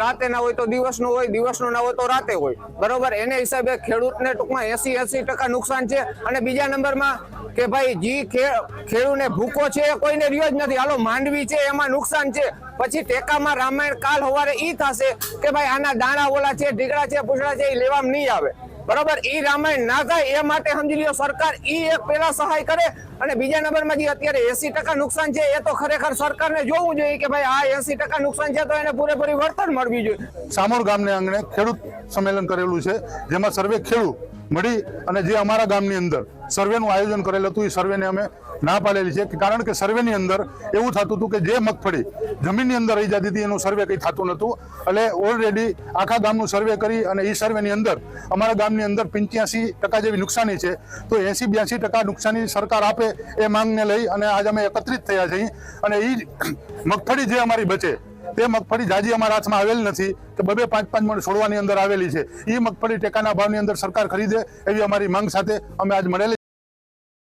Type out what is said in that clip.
રાતે ના હોય તો દિવસનું હોય દિવસનું ના હોય તો રાતે હોય. બરોબર? એને હિસાબે ખેડૂતને ટૂંકમાં એસી એસી ટકા નુકસાન છે. અને બીજા નંબરમાં કે ભાઈ, જી ખેડૂને ભૂકો છે, કોઈને રહ્યો જ નથી. હાલો, માંડવી છે, એમાં નુકસાન છે. પછી ટેકામાં રામાયણ કાલ હોવારે ઈ થશે કે ભાઈ, આના દાણા ઓલા છે ઢીકડા છે, પૂછડા છે એ લેવામાં નહીં આવે. બરોબર? ઈ રામાયણ ના થાય, એ માટે સમજી લ્યો સરકાર ઈ એક પેલા સહાય કરે અને બીજા નંબરમાં જે અત્યારે એસી ટકા નુકસાન છે, એ તો ખરેખર સરકારને જોવું જોઈએ કે ભાઈ આ એસી ટકા નુકસાન છે, તો એને પૂરેપૂરી વળતર મળવી જોઈએ. સામોર ગામને આંગણે ખેડૂત સંમેલન કરેલું છે, જેમાં સર્વે ખેડૂત મળી અને જે અમારા ગામની અંદર સર્વેનું આયોજન કરેલું હતું, એ સર્વેને અમે ના પાડેલી છે. કારણ કે સર્વેની અંદર એવું થતું હતું કે જે મગફળી જમીનની અંદર રહી જતી હતી, એનું સર્વે કંઈ થતું નહોતું. એટલે ઓલરેડી આખા ગામનું સર્વે કરી અને એ સર્વેની અંદર અમારા ગામની અંદર પંચ્યાસી ટકા જેવી નુકસાની છે. તો એંસી બ્યાસી ટકા નુકસાની સરકાર આપે એ માંગને લઈ અને આજે અમે એકત્રિત થયા છીએ. અને એ મગફળી જે અમારી બચે તે મગફળી જાજી અમારા હાથમાં આવેલ નથી કે બબે પાંચ પાંચ મણ છોડવાની અંદર આવેલી છે. એ મગફળી ટેકાના ભાવની અંદર સરકાર ખરીદે એવી અમારી માંગ સાથે અમે આજ મળેલી